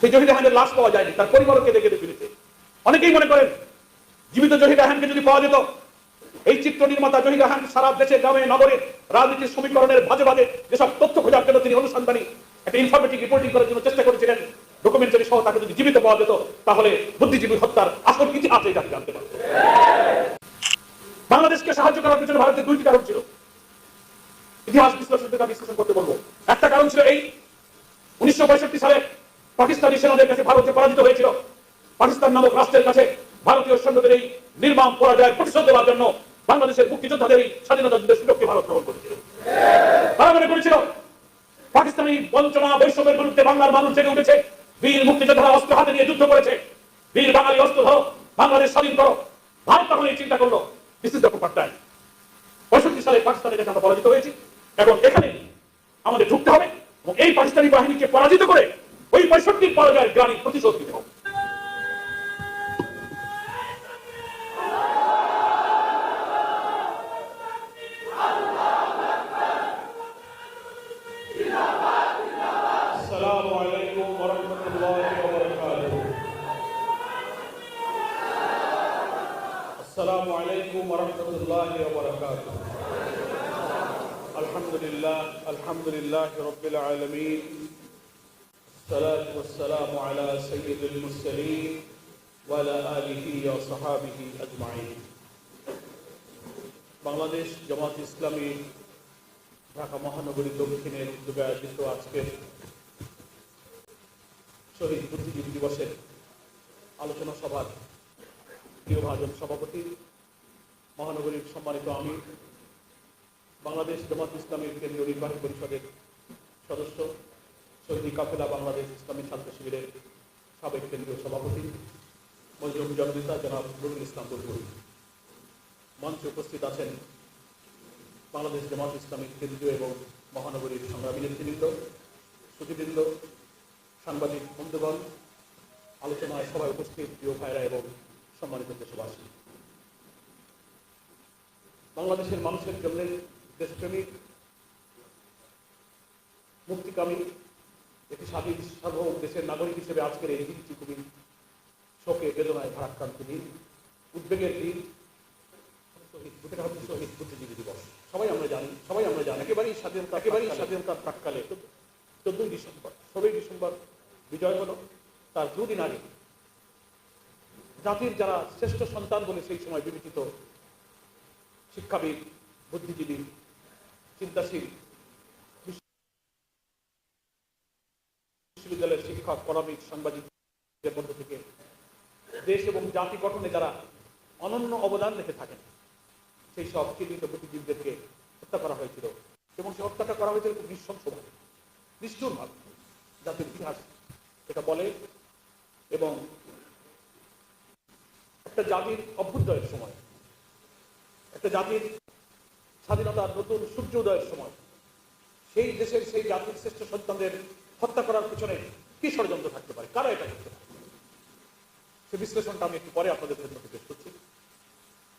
সেই জহির রাহানের লাশ পাওয়া যায়নি, তার পরিবারও কেঁদে কেঁদে ফিরেছে। অনেকেই মনে করেন, জীবিত জহির রাহানকে যদি পাওয়া যেত, এই চিত্র নির্মাতা জহির রাহান সারা দেশে, গ্রামে, নগরে, রাজনীতির সমীকরণের ভাজে ভাজে যেসব তথ্য খোঁজার জন্য তিনি অনুসন্ধানী, একটা ইনফরমেটিভ রিপোর্টিং করার জন্য চেষ্টা করেছিলেন ডকুমেন্টারি সহ তাকে যদি জীবিত পাওয়া যেত, তাহলে বুদ্ধিজীবী হত্যার আসল ইতিহাস এটা জানতে পারত বাংলাদেশকে সাহায্য করার পিছনে ভারতের দুইটি কারণ ছিল। ইতিহাস আমি বিশ্লেষণ করতে বলব। একটা কারণ ছিল এই, উনিশশো পঁয়ষট্টি সালে পাকিস্তানি সেনাদের কাছে ভারতে পরাজিত হয়েছিল। পাকিস্তান নামক রাষ্ট্রের কাছে ভারতীয় সৈন্যদের এই নির্মাণ পরাজয়ের প্রতিশোধ দেওয়ার জন্য বাংলাদেশের মুক্তিযোদ্ধাদের এই স্বাধীনতা যুদ্ধের সুযোগকে ভারত গ্রহণ করেছিল। তারা মনে করেছিল, পাকিস্তানি বঞ্চনা বৈষম্যের বিরুদ্ধে বাংলার মানুষ জেগে উঠেছে, বীর মুক্তিযোদ্ধারা অস্ত্র হাতে নিয়ে যুদ্ধ করেছে, বীর বাঙালি অস্ত্র ধরো, বাংলাদেশ স্বাধীন করো। ভারত তখন এই চিন্তা করল দিস ইজ পাট্টায় পঁয়ষট্টি সালে পাকিস্তানের কাছে আমরা পরাজিত হয়েছি এখন এখানে আমাদের ঢুকতে হবে, এবং এই পাকিস্তানি বাহিনীকে পরাজিত করে ওই পঁয়ষট্টির পরাজয়ের গ্রামী প্রতিশোধ দিতে হবে السلام عليكم ورحمة الله وبركاته السلام عليكم ورحمة الله وبركاته الحمد لله الحمد لله رب العالمين الصلاة والسلام على سيد المرسلين وعلى آله وصحابه أجمعين বাংলাদেশ জামাত ইসলামী ঢাকা মহানগরী দক্ষিণের উদ্যোগে আয়োজিত আজকের শহীদ বুদ্ধিজীবী দিবসের আলোচনা সভার প্রিয় ভাজন সভাপতি মহানগরীর সম্মানিত আমি বাংলাদেশ জামাত ইসলামের কেন্দ্রীয় নির্বাহী পরিষদের সদস্য শহীদ কাফেলা বাংলাদেশ ইসলামী ছাত্র শিবিরের সাবেক কেন্দ্রীয় সভাপতি মজরুম জননেতা জনাব নুরুল ইসলাম বুলবুল মঞ্চে উপস্থিত আছেন বাংলাদেশ জামাত ইসলামী কেন্দ্রীয় এবং মহানগরীর সংগ্রামী নেতৃবৃন্দ, সুধীবৃন্দ, সাংবাদিক বন্ধুগণ আলোচনায় সবাই উপস্থিত প্রিয় ভাইরা এবং সম্মানিত দেশবাসী। বাংলাদেশের মানুষের জন্য দেশপ্রেমিক, মুক্তিকামী একটি স্বাধীন সার্বভৌম দেশের নাগরিক হিসেবে আজকের এই দিনটি খুবই শোকে বেদনায় ভারাক্রান্ত দিন। উদ্বেগের দিন। শহীদ বুদ্ধিজীবী দিবস। সবাই আমরা জানি সবাই আমরা জানি। একেবারেই স্বাধীনতা একেবারেই স্বাধীনতার প্রাককালে চোদ্দই ডিসেম্বর ষোলোই ডিসেম্বর বিজয় হলো। তার দুদিন আগে জাতির যারা শ্রেষ্ঠ সন্তান বলে সেই সময় বিবেচিত শিক্ষাবিদ বুদ্ধিজীবী চিন্তাশীল বিশ্ববিদ্যালয়ের শিক্ষক কর্মিক সাংবাদিকদের মধ্য থেকে দেশ এবং জাতি গঠনে যারা অনন্য অবদান রেখে থাকেন, সেই সব চিহ্নিত বুদ্ধিজীবীদেরকে হত্যা করা হয়েছিল এবং সে হত্যাটা করা হয়েছিল খুব নৃশংসভাবে নিষ্ঠুরভাবে জাতির ইতিহাস এটা বলে এবং একটা জাতির অভ্যুদয়ের সময়, একটা জাতির স্বাধীনতার নতুন সূর্যোদয়ের সময়, সেই দেশের সেই জাতির শ্রেষ্ঠ সন্তানদের হত্যা করার পিছনে কি ষড়যন্ত্র থাকতে পারে? কারা এটা করতে পারে? সে বিশ্লেষণটা আমি একটু পরে আপনাদের জন্য পেশ করছি।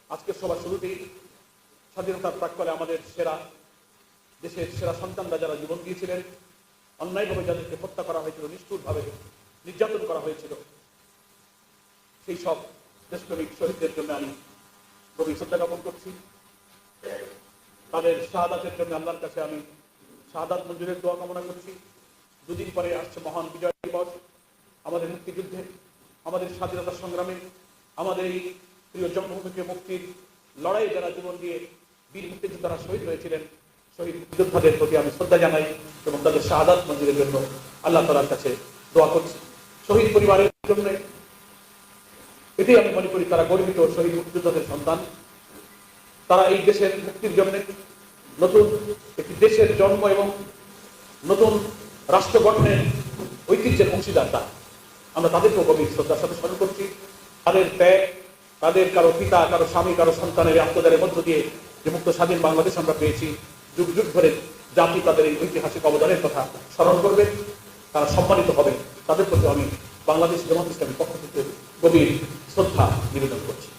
আজকের সবার শুরুতেই স্বাধীনতার প্রাককালে আমাদের সেরা, দেশের সেরা সন্তানরা যারা জীবন দিয়েছিলেন, অন্যায়ভাবে যাদেরকে হত্যা করা হয়েছিল, নিষ্ঠুরভাবে নির্যাতন করা হয়েছিল, সেই সব দেশপ্রেমিক শহীদদের জন্য আমি গভীর শ্রদ্ধা জ্ঞাপন করছি। তাদের শাহাদাতের জন্য আল্লাহর কাছে আমি শাহাদাত মঞ্জুরের দোয়া কামনা করছি। দুদিন পরে আসছে মহান বিজয় দিবস। আমাদের মুক্তিযুদ্ধে, আমাদের স্বাধীনতা সংগ্রামে, আমাদের এই প্রিয় জন্মভূমিকে মুক্তির লড়াই যারা জীবন দিয়ে বীর মুক্তিযোদ্ধারা শহীদ হয়েছিলেন। শহীদ যোদ্ধাদের প্রতি আমি শ্রদ্ধা জানাই এবং তাদের শাহাদাত মঞ্জুরের জন্য আল্লাহ তালার কাছে দোয়া করছি। শহীদ পরিবারের জন্য এটাই আমি মনে করি তারা গর্বিত শহীদ মুক্তিযোদ্ধাদের সন্তান। তারা এই দেশের মুক্তির জন্য নতুন একটি দেশের জন্ম এবং নতুন রাষ্ট্র গঠনের ঐতিহ্যের অংশীদার তারা আমরা তাদেরকেও গভীর শ্রদ্ধার সাথে স্মরণ করছি। তাদের ত্যাগ তাদের কারও পিতা, কারও স্বামী, কারও সন্তানের এই আত্মদানের মধ্য দিয়ে যে মুক্ত স্বাধীন বাংলাদেশ আমরা পেয়েছি, যুগ যুগ ধরে জাতি তাদের এই ঐতিহাসিক অবদানের কথা স্মরণ করবে, তারা সম্মানিত হবে। তাদের প্রতি আমি বাংলাদেশ জামাত ইসলামের পক্ষ থেকে গভীর শ্রদ্ধা নিবেদন করছি।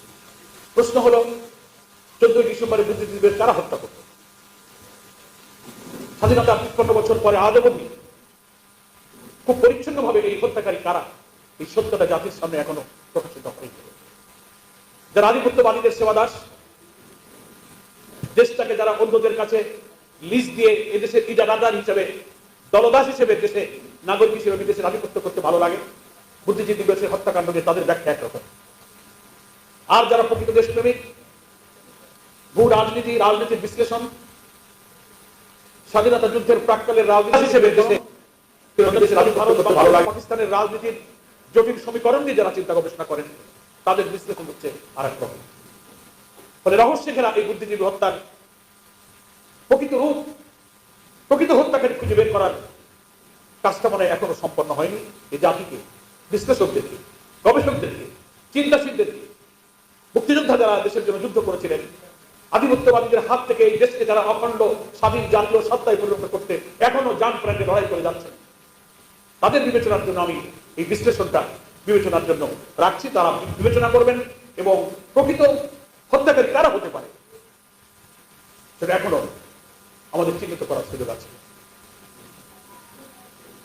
প্রশ্ন হলো, চোদ্দই ডিসেম্বরে বুদ্ধিজীবীদের কারা হত্যা করত? স্বাধীনতা তিপ্পান্ন বছর পরে আজ অবধি খুব পরিচ্ছন্নভাবে এই হত্যাকারী কারা? এই সত্যটা জাতির সামনে এখনও প্রকাশিত হয়নি। যারা আধিপত্যবাদীদের সেবাদাস, দেশটাকে যারা অন্যদের কাছে লিজ দিয়ে এদেশের ইজারাদার হিসেবে, দলদাস হিসেবে দেশে, নাগরিক হিসেবে বিদেশের আধিপত্য করতে ভালো লাগে, বুদ্ধিজীবী দিবসের হত্যাকাণ্ড নিয়ে তাদের ব্যাখ্যা একরকম। আর যারা প্রকৃত দেশপ্রেমিক, ভূ রাজনীতি, রাজনীতির বিশ্লেষণ, স্বাধীনতা যুদ্ধের প্রাককালের রাজনীতি হিসেবে দেশে পাকিস্তানের রাজনীতির জটিল সমীকরণ নিয়ে যারা চিন্তা গবেষণা করেন, তাদের বিশ্লেষণ হচ্ছে আর এক রকম। ফলে রহস্যে ঘেরা এই বুদ্ধিজীবী হত্যার প্রকৃত রূপ, প্রকৃত হত্যাকারী খুঁজে বের করার কাজটা মনে এখনও সম্পন্ন হয়নি। এই জাতিকে, বিশ্লেষকদেরকে, গবেষকদেরকে, চিন্তাশীলদেরকে, মুক্তিযোদ্ধা যারা দেশের জন্য যুদ্ধ করেছিলেন, আধিপত্যবাদীদের হাত থেকে এই দেশকে যারা অখণ্ড, স্বাধীন, জাতীয় সত্তায় পরিণত করতে এখনও যান প্রাণে লড়াই করে যাচ্ছেন তাদের বিবেচনার জন্য আমি এই বিশ্লেষণটা বিবেচনার জন্য রাখছি। তারা বিবেচনা করবেন এবং প্রকৃত হত্যাকারী কারা হতে পারে সেটা এখনও আমাদের চিহ্নিত করার সুযোগ আছে।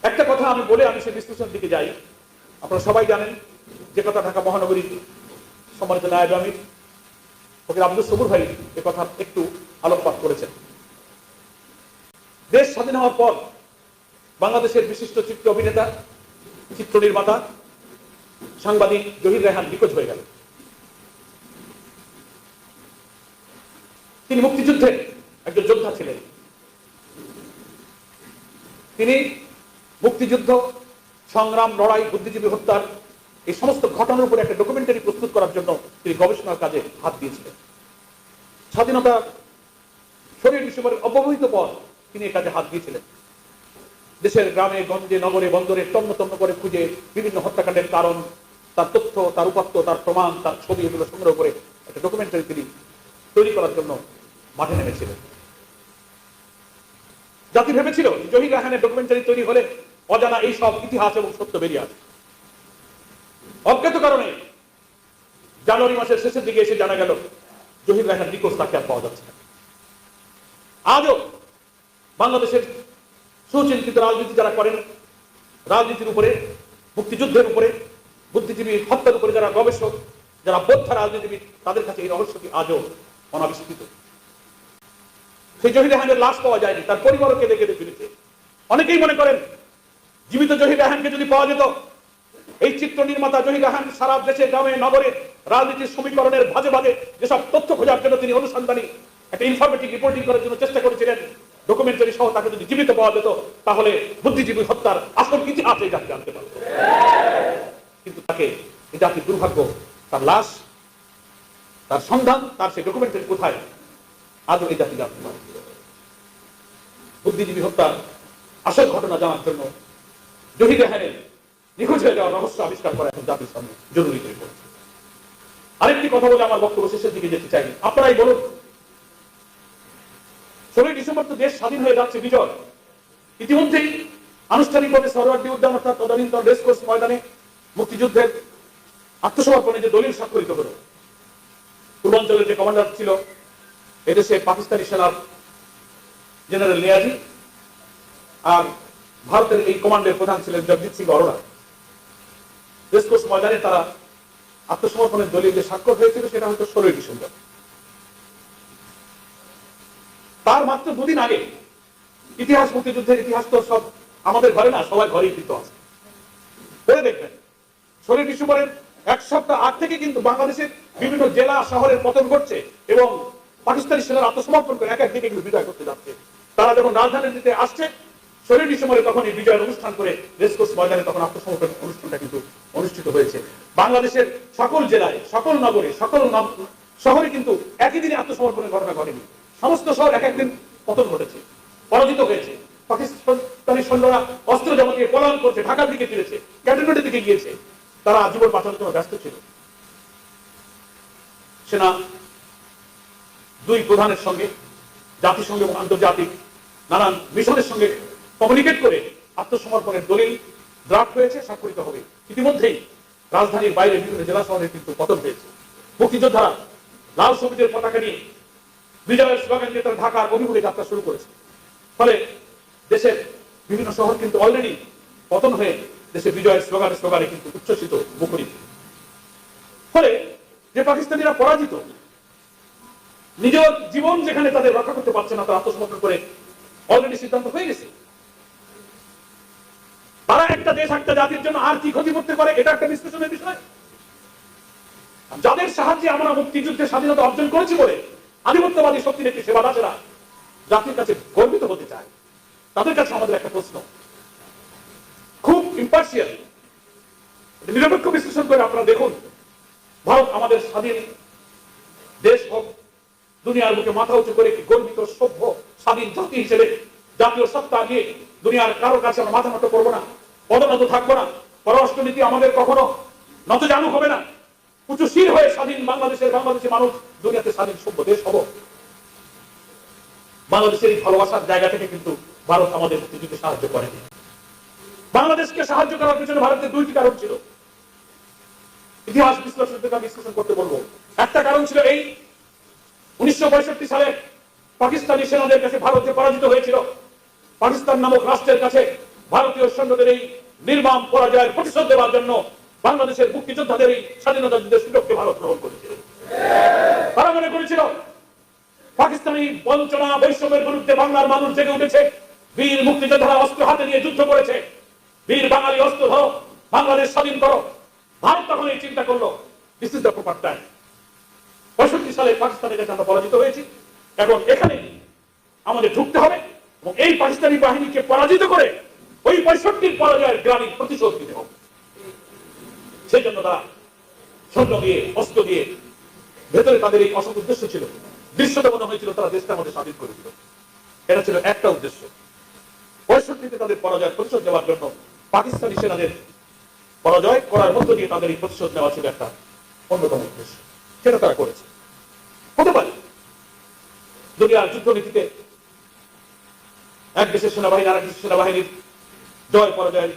একটা কথা আমি বলে আমি সেই বিশ্লেষণ দিকে যাই। আপনারা সবাই জানেন যে কথা ঢাকা মহানগরীর সম্মানিত নায়ব আমির ফকির আব্দুল সবুর ভাই এ কথা একটু আলোকপাত করেছেন। দেশ স্বাধীন হওয়ার পর বাংলাদেশের বিশিষ্ট চিত্র অভিনেতা, চিত্র নির্মাতা, সাংবাদিক জহির রেহান নিখোঁজ হয়ে গেল। তিনি মুক্তিযুদ্ধের একজন যোদ্ধা ছিলেন। তিনি মুক্তিযুদ্ধ, সংগ্রাম, লড়াই, বুদ্ধিজীবী হত্যার এই সমস্ত ঘটনার উপরে একটা ডকুমেন্টারি প্রস্তুত করার জন্য তিনি গবেষণার কাজে হাত দিয়েছিলেন। স্বাধীনতার শরীর ডিসেম্বরের অব্যবহিত পর তিনি এ কাজে হাত দিয়েছিলেন। দেশের গ্রামে, গঞ্জে, নগরে, বন্দরে তন্ন তন্ন করে খুঁজে বিভিন্ন হত্যাকাণ্ডের কারণ, তার তথ্য, তার উপাত্ত, তার প্রমাণ, তার ছবি এগুলো সংগ্রহ করে একটা ডকুমেন্টারি তিনি তৈরি করার জন্য মাঠে নেমেছিলেন। জাতি ভেবেছিল, জহির রাহানের ডকুমেন্টারি তৈরি হলে অজানা এই সব ইতিহাস এবং সত্য বেরিয়ে আসবে। অজ্ঞাত কারণে জানুয়ারি মাসের শেষের দিকে এসে জানা গেল, জহির রাহান নিকোষ তাকে আর পাওয়া যাচ্ছে আজও বাংলাদেশের সুচিন্তিত রাজনীতি যারা করেন, রাজনীতির উপরে, মুক্তিযুদ্ধের উপরে, বুদ্ধিজীবী, হত্যার উপরে যারা গবেষক, যারা বোদ্ধা রাজনীতিবিদ, তাদের কাছে এই রহস্যটি আজও অনাবিষ্কৃত। সেই জহির রেহানের লাশ পাওয়া যায়নি, তার পরিবারও কেঁদে কেঁদে ফিরেছে অনেকেই মনে করেন, জীবিত জহির রেহানকে যদি পাওয়া যেত, এই চিত্র নির্মাতা জহির রেহান সারা দেশে, গ্রামে, নগরে রাজনীতির সমীকরণের ভাজে ভাজে যেসব তথ্য খোঁজার জন্য তিনি অনুসন্ধানী, একটা ইনফরমেটিভ রিপোর্টিং করার জন্য চেষ্টা করেছিলেন ডকুমেন্টারি সহ তাকে যদি জীবিত পাওয়া যেত, তাহলে বুদ্ধিজীবী হত্যার আসল ইতিহাস এই জাতি জানতে পারত কিন্তু তাকে জাতির দুর্ভাগ্য, তার লাশ, তার সন্ধান, তার সেই ডকুমেন্টারি কোথায়? আজও এই জাতি জানতে পারে। বুদ্ধিজীবী হত্যার আসল ঘটনা জানার জন্য জহির রেহানের নিখোঁজ হয়ে যাওয়ার রহস্য আবিষ্কার করা এখন জাতির সামনে জরুরি হয়ে পড়েছে। আরেকটি কথা বলে আমার বক্তব্য শেষের দিকে যেতে চাই। আপনারাই বলুন ষোলোই ডিসেম্বর তো দেশ স্বাধীন হয়ে যাচ্ছে, বিজয়। ইতিমধ্যেই আনুষ্ঠানিকভাবে সরোয়ার্দী উদ্যান, অর্থাৎ তদানীন্তন রেসকোর্স ময়দানে মুক্তিযুদ্ধের আত্মসমর্পণে যে দলিল স্বাক্ষরিত হলো, পূর্বাঞ্চলের যে কমান্ডার ছিল এদেশে পাকিস্তানি সেনার জেনারেল নিয়াজি আর ভারতের এই কমান্ডের প্রধান ছিলেন জগজিৎ সিং অরোরা রেসকোর্স ময়দানে তারা আত্মসমর্পণের দলিল যে স্বাক্ষর হয়েছিল সেটা হয়তো ষোলোই ডিসেম্বর। তার মাত্র দুদিন আগে ইতিহাস মুক্তিযুদ্ধের ইতিহাস তো সব আমাদের ঘরে না, সবার ঘরেই কিন্তু আছে। পড়ে দেখবেন ষোলোই ডিসেম্বরের এক সপ্তাহ আগ থেকে কিন্তু বাংলাদেশের বিভিন্ন জেলা, শহরের পতন ঘটছে এবং পাকিস্তানি সেনার আত্মসমর্পণ করে এক এক দিকে কিন্তু বিজয় করতে যাচ্ছে। তারা যখন রাজধানী দিতে আসছে ষোলোই ডিসেম্বরে তখন এই বিজয়ের অনুষ্ঠান করে রেসকোর্স ময়দানে তখন আত্মসমর্পণ অনুষ্ঠানটা কিন্তু অনুষ্ঠিত হয়েছে। বাংলাদেশের সকল জেলায়, সকল নগরে, সকল শহরে কিন্তু একই দিনে আত্মসমর্পণের ঘটনা ঘটেনি। সমস্ত শহর এক একদিন পতন ঘটেছে, পরাজিত হয়েছে। পাকিস্তানি সৈন্যরা অস্ত্র জমা দিয়ে পলায়ন করছে, ঢাকার দিকে ফিরেছে, ক্যান্টনমেন্টের দিকে গিয়েছে। তারা আজীবন বাঁচানোর জন্য ব্যস্ত ছিল। সেনা দুই প্রধানের সঙ্গে, জাতিসংঘ এবং আন্তর্জাতিক নানান মিশনের সঙ্গে কমিউনিকেট করে আত্মসমর্পণের দলিল ড্রাফট হয়েছে, স্বাক্ষরিত হবে। ইতিমধ্যেই রাজধানীর বাইরে বিভিন্ন জেলা শহরে কিন্তু পতন হয়েছে। মুক্তিযোদ্ধারা লাল সবুজের পতাকা নিয়ে বিজয়ের স্লোগান দিয়ে তারা ঢাকার অভিমুখে যাত্রা শুরু করেছে। ফলে দেশের বিভিন্ন শহর কিন্তু অলরেডি পতন হয়ে দেশে বিজয়ের স্লোগানে স্লোগানে কিন্তু উচ্ছ্বসিত মুখরিত। ফলে যে পাকিস্তানিরা পরাজিত, নিজের জীবন যেখানে তাদের রক্ষা করতে পারছে না, তারা আত্মসমর্পণ করে অলরেডি সিদ্ধান্ত হয়ে গেছে। তারা একটা দেশ, একটা জাতির জন্য আর কি ক্ষতি করতে পারে, এটা একটা বিশ্লেষণের বিষয়। যাদের সাহায্যে আমরা মুক্তিযুদ্ধে স্বাধীনতা অর্জন করেছি বলে আধিপত্যবাদী শক্তির একটি সেবাদাসেরা জাতির কাছে গর্বিত হতে চায়। তাদের কাছে আমাদের একটা প্রশ্ন। খুব ইম্পার্সিয়াল নিরপেক্ষ বিশ্লেষণ করে আপনারা দেখুন, ভারত আমাদের স্বাধীন দেশ হোক, দুনিয়ার মুখে মাথা উঁচু করে একটি গর্বিত, সভ্য, স্বাধীন জাতি হিসেবে জাতীয় সত্তা নিয়ে দুনিয়ার কারও কাছে আমরা মাথা নত করব না পদনত থাকব না, পররাষ্ট্রনীতি আমাদের কখনো নত জানু হবে না। উঁচু শির হয়ে স্বাধীন বাংলাদেশের বাংলাদেশের মানুষ দুনিয়াতে স্বাধীন সভ্য দেশ হব বাংলাদেশের এই ভালোবাসার জায়গা থেকে কিন্তু ভারত আমাদের মুক্তিযুদ্ধে সাহায্য করেনি। বাংলাদেশকে সাহায্য করার পিছনে ভারতের দুইটি কারণ ছিল। ইতিহাস বিশ্লেষণ আমি বিশ্লেষণ করতে বলব। একটা কারণ ছিল এই, উনিশশো সালে পাকিস্তানি সেনাদের কাছে ভারত যে পরাজিত হয়েছিল, পাকিস্তান নামক রাষ্ট্রের কাছে ভারতীয় সৈন্যদের এই নির্মাম পরাজয়ের প্রতিশোধ দেওয়ার জন্য বাংলাদেশের মুক্তিযোদ্ধাদের এই স্বাধীনতা যুদ্ধের সুযোগকে ভারত গ্রহণ করেছিল। তারা মনে করেছিল, পাকিস্তানি বঞ্চনা বৈষম্যের বিরুদ্ধে বাংলার মানুষ জেগে উঠেছে, বীর মুক্তিযোদ্ধারা অস্ত্র হাতে নিয়ে যুদ্ধ করেছে। বীর বাঙালি অস্ত্র ধরো, বাংলাদেশ স্বাধীন করো। ভারত তখন এই চিন্তা করল this is the proper time পঁয়ষট্টি সালে পাকিস্তানের কাছে আমরা পরাজিত হয়েছি এখন এখানে আমাদের ঢুকতে হবে, এবং এই পাকিস্তানি বাহিনীকে পরাজিত করে ওই পঁয়ষট্টির পরাজয়ের গ্রামীণ প্রতিশোধ দিতে হবে। সেই জন্য তারা সৈন্য দিয়ে, অস্ত্র দিয়ে ভেতরে তাদের এই অসৎ উদ্দেশ্য ছিল। দৃশ্যটা মনে হয়েছিল তারা দেশটা আমাদের স্বাধীন করেছিল এটা ছিল একটা উদ্দেশ্য। পঁয়ষট্টিতে তাদের পরাজয় প্রতিশোধ দেওয়ার জন্য পাকিস্তানি সেনাদের পরাজয় করার মধ্য দিয়ে তাদের এই প্রতিশোধ নেওয়া ছিল একটা অন্যতম উদ্দেশ্য। সেটা তারা করেছে। হতে পারে। দুনিয়ার যুদ্ধনীতিতে এক দেশের সেনাবাহিনী আর এক দেশের সেনাবাহিনীর জয় পরাজয়ের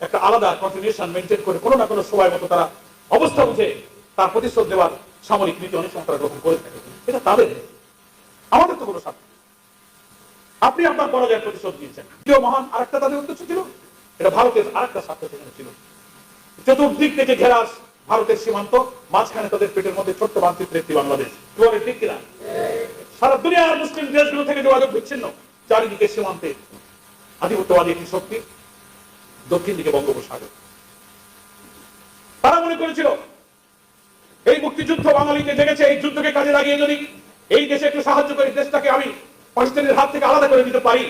একটা আলাদা কন্টিনিউশন মেনটেন করে কোনো না কোনো সময় মতো তারা অবস্থা বুঝে তার প্রতিশোধ দেওয়ার সামরিক নীতি অনেক সময় গ্রহণ করে থাকে। এটা তাদের। আমাদের তো কোনো স্বার্থ আপনি আপনার পরাজয়ের প্রতিশোধ দিয়েছেন দ্বিতীয় মহান আরেকটা তাদের উদ্দেশ্য ছিল। এটা ভারতের আরেকটা স্বার্থ সেখানে ছিল। চতুর্দিক থেকে ঘেরা ভারতের সীমান্ত, মাঝখানে তাদের পেটের মধ্যে ছোট্ট মানচিত্র একটি বাংলাদেশ। তোমার ঠিক কিনা? সারা দুনিয়ার মুসলিম দেশগুলো থেকে যোগাযোগ বিচ্ছিন্ন। চারিদিকে সীমান্তে আধিপত্যবাদী একটি শক্তি। দক্ষিণ দিকে বঙ্গোপসাগর। তারা মনে করেছিল এই মুক্তিযুদ্ধ বাঙালিকে জেগেছে, এই যুদ্ধকে কাজে লাগিয়ে যদি এই দেশে একটু সাহায্য করে, দেশটাকে আমি পাকিস্তানের হাত থেকে আলাদা করে দিতে পারি,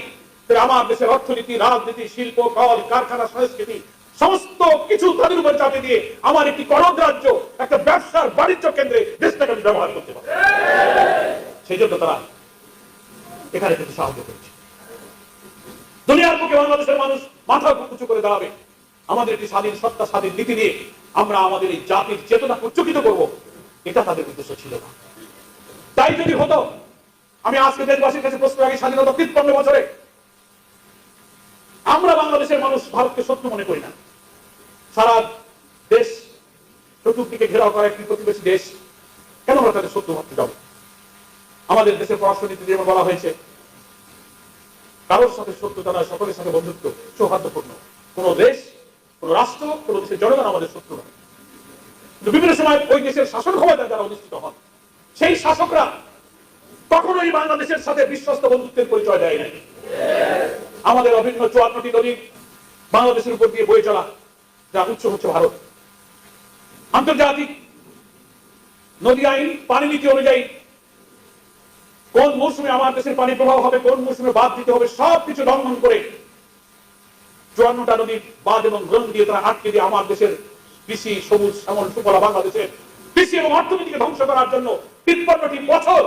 তাহলে আমার দেশের অর্থনীতি, রাজনীতি, শিল্প, কল, কারখানা, সংস্কৃতি, সমস্ত কিছু তাদের উপর চাপে দিয়ে আমার একটি করদ রাজ্য, একটা ব্যবসার বাণিজ্য কেন্দ্রে দেশটাকে আমি ব্যবহার করতে পারি। সেই জন্য তারা এখানে কিন্তু সাহায্য করেছে। দুনিয়ার বুকে বাংলাদেশের মানুষ মাথা উঁচু করে দাঁড়াবে। আমাদের একটি স্বাধীন সত্তা, স্বাধীন নীতি দিয়ে আমরা আমাদের এই জাতির চেতনা উচ্চকিত করব। এটা তাদের উদ্দেশ্য ছিল না। তাই যদি হতো, আমি আজকে দেশবাসীর কাছে প্রশ্ন রাখি, স্বাধীনতা তিপ্পান্ন বছরে। আমরা বাংলাদেশের মানুষ ভারতকে শত্রু মনে করি না। সারা দেশ চতুর্দিকে ঘেরাও করা একটি প্রতিবেশী দেশ। কেন আমরা তাদের শত্রু ভাবতে যাব? আমাদের দেশের পররাষ্ট্রনীতি যেমন বলা হয়েছে, কারোর সাথে শত্রুতা নয়, সকলের সাথে বন্ধুত্ব সৌহার্দ্যপূর্ণ। কোন দেশ কোন রাষ্ট্র কোন দেশের জনগণ আমাদের শত্রু নয়। বিভিন্ন সময় ওই দেশের শাসন ক্ষমতায় যারা অধিষ্ঠিত হন, সেই শাসকরা কখনোই বাংলাদেশের সাথে বিশ্বস্ত বন্ধুত্বের পরিচয় দেয় নাই। আমাদের অভিন্ন চুয়ান্নটি নদী বাংলাদেশের উপর দিয়ে বয়ে চলা যা উৎস হচ্ছে ভারত। আন্তর্জাতিক নদী আইন পানি নীতি অনুযায়ী কোন মৌসুমে আমার দেশের পানি প্রবাহ হবে, কোন মৌসুমে বাদ দিতে হবে, সবকিছু লঙ্ঘন করে চুয়ান্নটা নদীর বাদ এবং গ্রহণ দিয়ে তারা আটকে দিয়ে আমার দেশের কৃষি, সবুজ, শ্যামল, সুফলা বাংলাদেশের কৃষি এবং অর্থনীতিকে ধ্বংস করার জন্য তিপ্পান্নটি বছর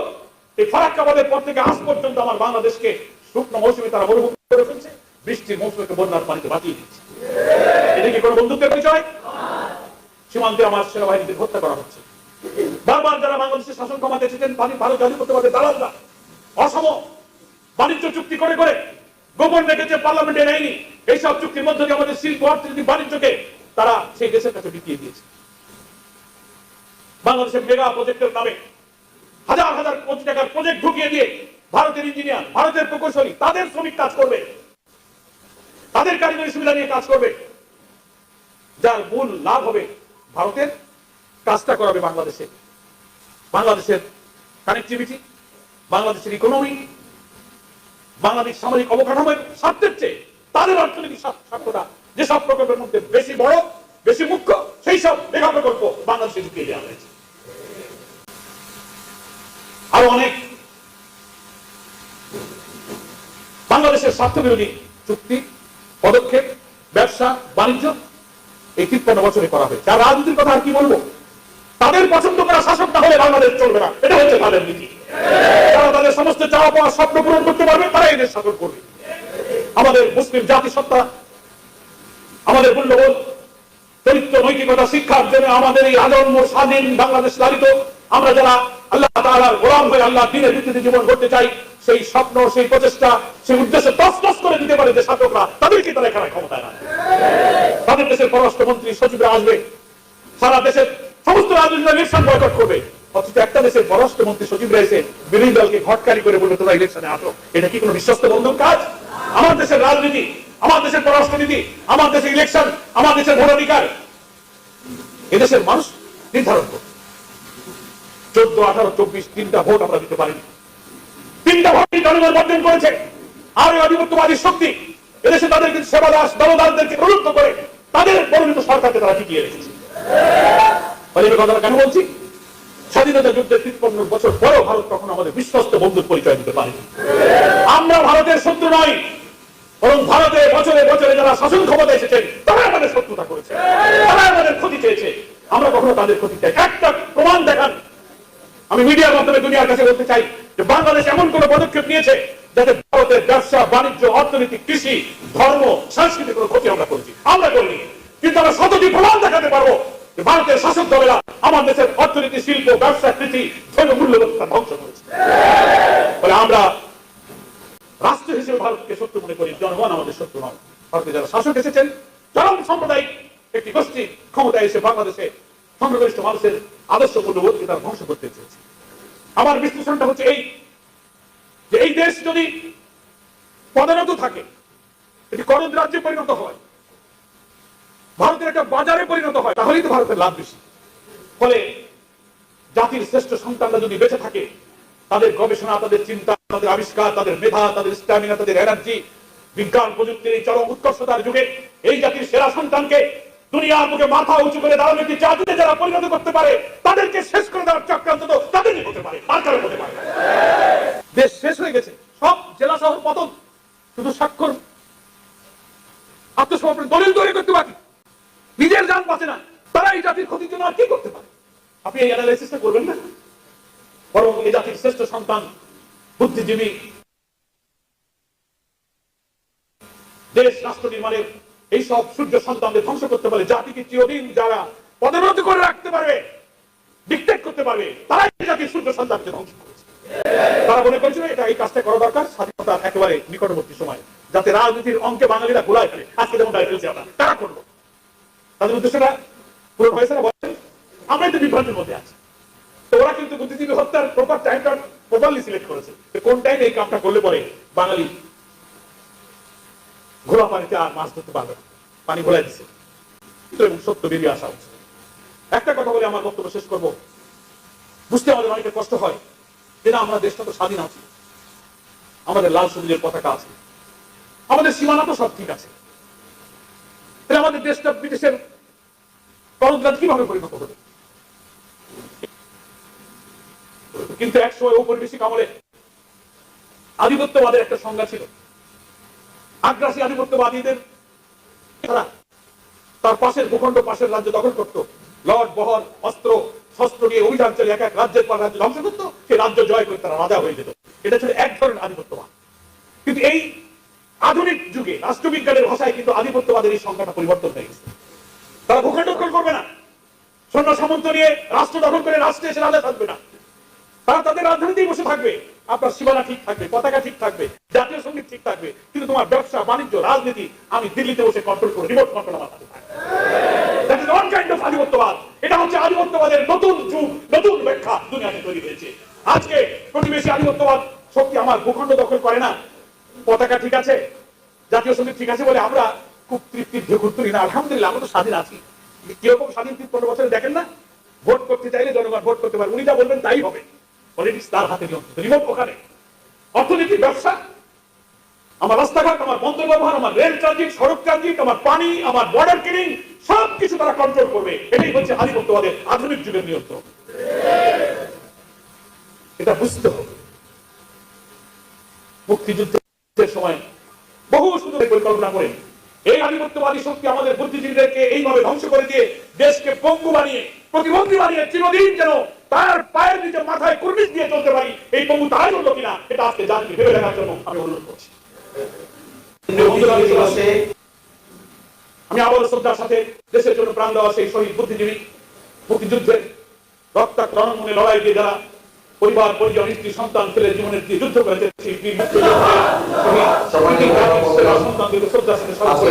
এই ফারাক্কাবাদের পর থেকে আজ পর্যন্ত আমার বাংলাদেশকে শুকনো মৌসুমে তারা মরুভূমি করে ফেলছে। বৃষ্টির মৌসুমে বন্যার পানিতে বাঁচিয়ে দিচ্ছে। এটা কি কোনো বন্ধুত্বের পরিচয় সীমান্তে আমার সেনাবাহিনীদের হত্যা করা হচ্ছে। বারবার যারা বাংলাদেশের শাসন ক্ষমতা এসেছেন ভারত আধিপত্যবাদের দালালরা। অসম বাণিজ্য চুক্তি করে করে গোপন রেখেছে, পার্লামেন্টে নেয়নি। এইসব চুক্তির মধ্যে দিয়ে আমাদের শিল্প, অর্থনীতি, বাণিজ্যকে তারা সেই দেশের কাছে বিকিয়ে দিয়েছে। বাংলাদেশের মেগা প্রজেক্টের নামে হাজার হাজার কোটি টাকার প্রজেক্ট ঢুকিয়ে দিয়ে ভারতের ইঞ্জিনিয়ার ভারতের প্রকৌশলী, তাদের শ্রমিক কাজ করবে। তাদের কারিগরি সুবিধা নিয়ে কাজ করবে। যার মূল লাভ হবে ভারতের কাজটা করাবে বাংলাদেশে। বাংলাদেশের কানেক্টিভিটি বাংলাদেশের ইকোনমি বাংলাদেশ সামরিক অবকাঠামোর স্বার্থের চেয়ে তাদের অর্থনৈতিক স্বার্থ- স্বার্থটা যেসব প্রকল্পের মধ্যে বেশি বড়, বেশি মুখ্য, সেই সব মেগা প্রকল্প বাংলাদেশে ঢুকিয়ে দেওয়া হয়েছে। আরও অনেক বাংলাদেশের স্বার্থ বিরোধী চুক্তি, পদক্ষেপ, ব্যবসা, বাণিজ্য, এই তিপ্পান্ন বছরে করা হয়েছে। আর রাজনীতির কথা আর কি বলব? তাদের পছন্দ করা শাসক না হলে বাংলাদেশ চলবে না। এটা হচ্ছে তাদের নীতি। যারা তাদের সমস্ত চাওয়া পাওয়া স্বপ্ন পূরণ করতে পারবে তারা এদের শাসন করবে। আমাদের মুসলিম জাতিসত্তা আমাদের মূল্যবোধ চরিত্র নৈতিকতা, শিক্ষার জন্য আমাদের এই আজন্ম স্বাধীন বাংলাদেশ লালিত, আমরা যারা আল্লাহ তাআলার গোলাম হয়ে আল্লাহ দিনের ভিত্তিতে জীবন করতে চাই, সেই স্বপ্ন, সেই প্রচেষ্টা, সেই উদ্দেশ্যে তস করে দিতে পারে যে শাসকরা, তাদেরকে তারা এখানে ক্ষমতায় না তাদের দেশের পররাষ্ট্রমন্ত্রী সচিবরা আসবে, সারা দেশের সমস্ত ইলেকশন বয়কট করবে। অথচ একটা দেশের পররাষ্ট্রমন্ত্রী সচিবরা এসে বিরোধী দলকে ঘটকারি করে বলবে তোমরা ইলেকশনে আসো। এটা কি কোনো বিশ্বস্ত বন্ধুর কাজ? আমার দেশের রাজনীতি, আমার দেশের পররাষ্ট্রনীতি, আমার দেশের ইলেকশন, আমার দেশের ভোটাধিকার। এদেশের মানুষ নির্ধারণ করবে। চোদ্দ, আঠারো, চব্বিশ তিনটা ভোট আমরা দিতে পারিনি। তিনটা ভোটই জনগণ বর্জন করেছে। আর এই আধিপত্যবাদী শক্তি, এদেশে তাদেরকে সেবা দাস, দলদারদেরকে প্রলুব্ধ করে, তাদের পরিণত সরকারকে তারা টিকিয়ে রেখেছে। কথাটা কেন বলছি? স্বাধীনতা যুদ্ধের তিপ্পান্ন বছর পরেও ভারত কখনো আমাদের বিশ্বস্ত বন্ধুর পরিচয় দিতে পারেনি। আমরা ভারতের শত্রু নই, বরং ভারতে বছরে বছরে যারা শাসন ক্ষমতা এসেছেন তারা আমাদের শত্রুতা করেছে তারা আমাদের ক্ষতি চেয়েছে। আমরা কখনো তাদের ক্ষতি চাই একটা প্রমাণ দেখান। আমি মিডিয়ার মাধ্যমে দুনিয়ার কাছে বলতে চাই যে বাংলাদেশ এমন কোন পদক্ষেপ নিয়েছে যাতে ভারতের ব্যবসা, বাণিজ্য অর্থনীতি কৃষি, ধর্ম সংস্কৃতি কোনো ক্ষতি আমরা করেছি। আমরা করিনি। কিন্তু আমরা শতটি প্রমাণ দেখাতে পারব। ভারতের শাসক দলেরা আমার দেশের অর্থনীতি, শিল্প, ব্যবসা, কৃষি, ধর্ম মূল্য ব্যবস্থা ধ্বংস করেছে। আমরা রাষ্ট্র হিসেবে ভারতকে শত্রু মনে করি, জনগণ আমাদের শত্রু নয়। ভারতে যারা শাসক এসেছেন চরম সাম্প্রদায়িক একটি গোষ্ঠী ক্ষমতায় এসে বাংলাদেশে সংখ্যাগরিষ্ঠ মানুষের আদর্শ মূল্যবোধকে তারা ধ্বংস করতে চেয়েছে। আমার বিশ্লেষণটা হচ্ছে এই, যে এই দেশ যদি পদানত থাকে এটি করদ রাজ্যে পরিণত হয় ভারতের একটা বাজারে পরিণত হয়, তাহলেই তো ভারতের লাভ বেশি। ফলে জাতির শ্রেষ্ঠ সন্তানরা যদি বেঁচে থাকে, তাদের গবেষণা, তাদের চিন্তা, তাদের আবিষ্কার, তাদের মেধা, তাদের স্ট্যামিনা তাদের এনার্জি বিজ্ঞান, প্রযুক্তির এই চরম উৎকর্ষতার যুগে এই জাতির সেরা সন্তানকে দুনিয়ার মুখে মাথা উঁচু করে দাঁড়ানো একটি জাতিতে যারা পরিণত করতে পারে, তাদেরকে শেষ করে দেওয়ার চক্রান্ত তো তাদেরই হতে পারে হতে পারে। দেশ শেষ হয়ে গেছে, সব জেলা শহর পতন, শুধু স্বাক্ষর, আত্মসমর্পণ, দলিল তৈরি করতে বাকি। নিজের যান বাঁচে না। তারা এই জাতির ক্ষতির জন্য আর কি করতে পারে? আপনি এই অ্যানালাইসিসটা করবেন না? বরং এই জাতির শ্রেষ্ঠ সন্তান, বুদ্ধিজীবী, দেশ, রাষ্ট্র নির্মাণের এই সব সূর্য সন্তানদের ধ্বংস করতে পারে। জাতিকে চিরদিন যারা পদোন্নতি করে রাখতে পারবে ডিকটেট করতে পারবে, তারাই এই জাতির সূর্য সন্তানকে ধ্বংস তারা মনে করেছিল এটা এই কাজটা করা দরকার, স্বাধীনতার একেবারে নিকটবর্তী সময়, যাতে রাজনীতির অঙ্কে বাঙালিরা গোলায় ফেলে। আজকে যেমন তারা করব। তাদের উদ্দেশ্যটা পূরণ হয়েছে না বলছেন। আমরাই তো বিভ্রান্তির মধ্যে আছি। তো ওরা কিন্তু বুদ্ধিজীবী হত্যার প্রপার টাইমটা প্রপারলি সিলেক্ট করেছে কোন টাইমে এই কামটা করলে পরে বাঙালি ঘোলা পানিতে আর মাছ ধরতে পারবে পানি ঘোলাই দিচ্ছে তো এবং সত্য বেরিয়ে আসা উচিত একটা কথা বলে আমার বক্তব্য শেষ করব। বুঝতে আমাদের অনেকের কষ্ট হয় যে না, আমরা দেশটা তো স্বাধীন আছি। আমাদের লাল সবুজের পতাকা আছে। আমাদের সীমানা তো সব ঠিক আছে। তাহলে আমাদের দেশটা ব্রিটিশের করদরাজ কীভাবে পরিণত হবে? কিন্তু একসময় ঔপনিবেশিক আমলে আধিপত্যবাদের একটা সংজ্ঞা ছিল। আগ্রাসী আধিপত্যবাদীদের তারা তার পাশের ভূখণ্ড পাশের রাজ্য দখল করত। লর্ড বহর, অস্ত্র, শস্ত্র নিয়ে অভিযান চলে এক এক রাজ্যের পর রাজ্য ধ্বংস করতো। সেই রাজ্য জয় করে তারা রাজা হয়ে যেত। এটা ছিল এক ধরনের আধিপত্যবাদ। কিন্তু এই আধুনিক যুগে রাষ্ট্রবিজ্ঞানের ভাষায় কিন্তু আধিপত্যবাদের এই সংজ্ঞাটা পরিবর্তন হয়ে গেছে। তারা ভূখণ্ড দখল করবে না। সৈন্য সামন্ত নিয়ে রাষ্ট্র দখল করে রাষ্ট্রে এসে রাজা থাকবে না। তারা তাদের রাজধানীতেই বসে থাকবে। আপনার সীমানা ঠিক থাকবে, পতাকা ঠিক থাকবে, জাতীয় সংগীত ঠিক থাকবে, কিন্তু তোমার ব্যবসা, বাণিজ্য, রাজনীতি আমি দিল্লিতে বসে কন্ট্রোল করে রিমোট কন্ট্রোল আমার হাতে is one আধিপত্যবাদ। এটা হচ্ছে আধিপত্যবাদের নতুন যুগ, নতুন ব্যাখ্যা দুনিয়াতে তৈরি হয়েছে। আজকে প্রতিবেশী আধিপত্যবাদ শক্তি আমার ভূখণ্ড দখল করে না। পতাকা ঠিক আছে? জাতীয় সংগীত ঠিক আছে বলে আমরা খুব তৃপ্তির ঢেকুর তুলি না। আলহামদুলিল্লাহ, আমরা তো স্বাধীন আছি। কীরকম স্বাধীন পনেরো বছরে দেখেন না? ভোট করতে চাইলে জনগণ ভোট করতে পারে উনি যা বলবেন তাই হবে। পলিটিক্স তার হাতে রিমোট ওখানে। অর্থনীতি, ব্যবসা। আমার রাস্তাঘাট, আমার বন্দর ব্যবহার আমার রেল ট্রানজিট সড়ক ট্রানজিট আমার পানি, আমার বর্ডার কিলিং সব কিছু তারা কন্ট্রোল করবে। এটাই হচ্ছে আধিপত্যবাদের আধুনিক যুগের নিয়ন্ত্রণ। এটা বুঝতে হবে। মুক্তিযুদ্ধের সময় বহু সুন্দর পরিকল্পনা করেন এই আধিপত্যবাদী শক্তি আমাদের বুদ্ধিজীবীদেরকে এইভাবে ধ্বংস করে দিয়ে দেশকে পঙ্গু বানিয়ে, প্রতিবন্ধী বানিয়ে চিরদিন যেন তার পায়ের নিচে মাথায় কুর্নিশ দিয়ে চলতে পারি, এই পঙ্গু তারাই হলো কিনা এটা আজকে জাতিকে ভেবে দেখার জন্য আমি অনুরোধ করছি। আমি আবার শ্রদ্ধার সাথে দেশের জন্য প্রাণ দেওয়া সেই শহীদ বুদ্ধিজীবী, মুক্তিযুদ্ধের রক্তাক্ত রণমনে লড়াই দিয়ে যারা পরিবার পরিজন স্ত্রী সন্তান ছেলে জীবনের যে যুদ্ধ করেছে সেই বীর মুক্তিযোদ্ধাদের শহীদ সন্তানদের শ্রদ্ধার সাথে